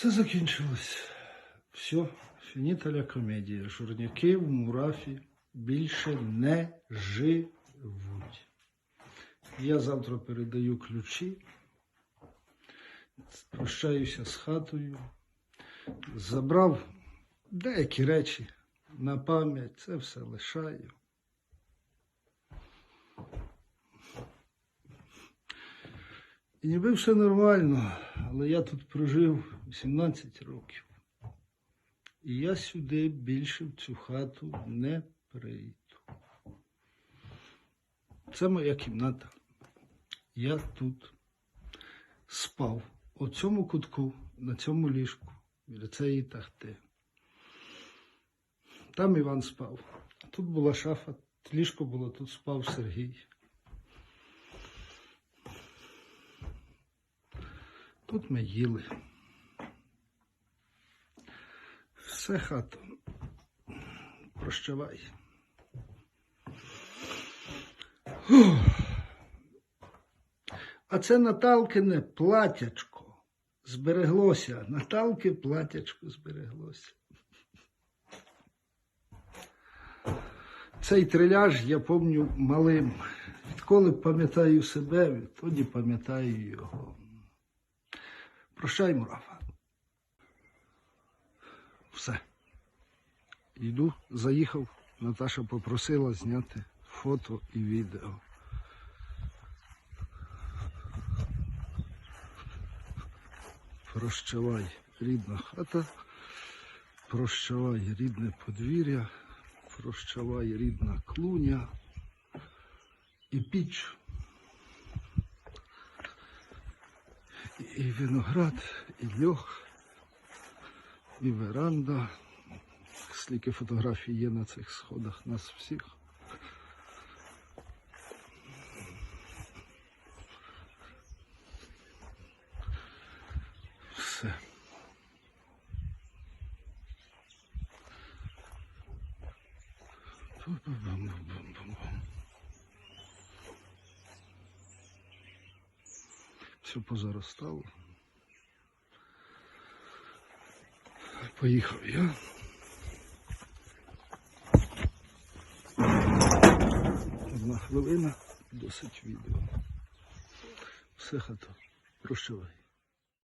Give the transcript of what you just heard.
Все закінчилось. Все, фініталя комедія. Журняки в мурафі більше не живуть. Я завтра передаю ключі, прощаюся з хатою, забрав деякі речі на пам'ять, це все лишаю. І ніби все нормально, але я тут прожив 18 років. І я сюди більше в цю хату не прийду. Це моя кімната. Я тут спав. У цьому кутку, на цьому ліжку, біля цієї тахти. Там Іван спав. Тут була шафа, ліжко було, тут спав Сергій. Тут ми їли. Все хато. Прощавай. А це Наталкине платячко. Збереглося. Наталки платячко збереглося. Цей триляж я помню малим. Відколи пам'ятаю себе, відтоді пам'ятаю його. Прощай, Мурафа. Все. Йду, заїхав. Наташа попросила зняти фото і відео. Прощавай, рідна хата, прощавай рідне подвір'я, прощавай рідна клуня і піч. І виноград, і льох, і веранда. Скільки фотографій є на цих сходах нас всіх. Все. Бум-бум-бум-бум-бум. Все позаростало. Поїхав я. Одна хвилина, досить відео. Все хато. Прощавай.